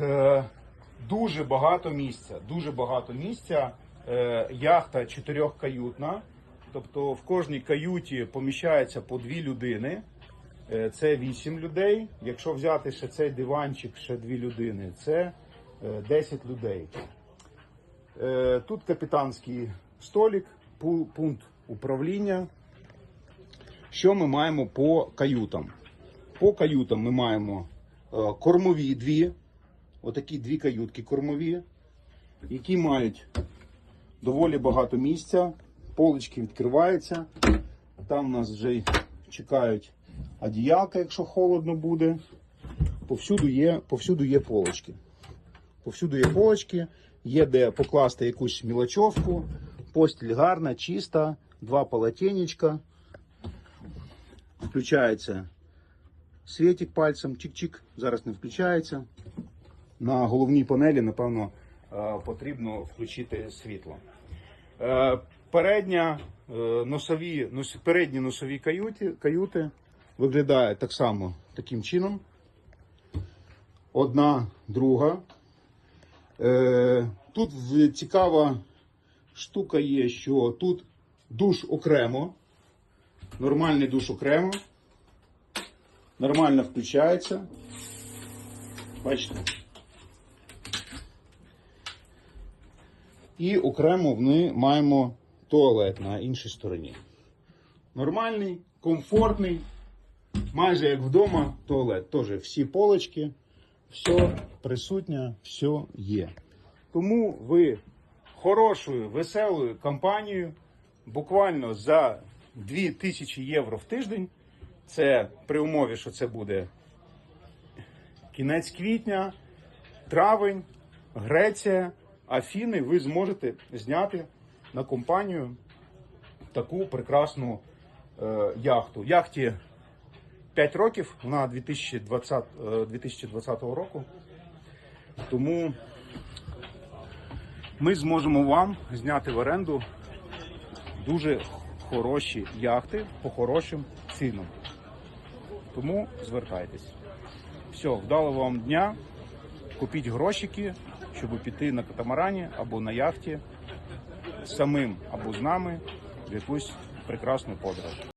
Е, дуже багато місця. Дуже багато місця. Е, яхта чотирьохкаютна. Тобто в кожній каюті поміщається по дві людини. Е, Це вісім людей. Якщо взяти ще цей диванчик, ще дві людини, це е, 10 людей. Тут капітанський столик, пу- пункт управління. Що ми маємо по каютам? По каютам ми маємо кормові дві, отакі дві каютки кормові, які мають доволі багато місця. Полички відкриваються. Там нас вже чекають одіялка, якщо холодно буде. Повсюду є, повсюду є полочки. Повсюду є полочки, є де покласти якусь мілочовку, постіль гарна, чиста, два полотенечка. Включається світик пальцем, чик-чик, зараз не включається. На головній панелі, напевно, е, потрібно включити світло. Е, Передня, е, носові, передні носові каюти, каюти виглядає так само таким чином. Одна, друга. Тут цікава штука є, що тут душ окремо, нормальний душ окремо, нормально включається. Бачите? І окремо ми маємо туалет на іншій стороні. Нормальний, комфортний, майже як вдома туалет. Теж всі полочки, все присутнє, все є. Тому ви хорошою, веселою компанією, буквально за 2000 євро в тиждень, це при умові, що це буде кінець квітня, травень, Греція, Афіни, ви зможете зняти на компанію таку прекрасну е, яхту. Яхті 5 років, вона 2020, е, 2020 року. Тому ми зможемо вам зняти в оренду дуже хороші яхти по хорошим цінам. Тому звертайтесь. Все, вдалого вам дня. Купіть грошики, щоб піти на катамарані або на яхті самим або з нами в якусь прекрасну подорож.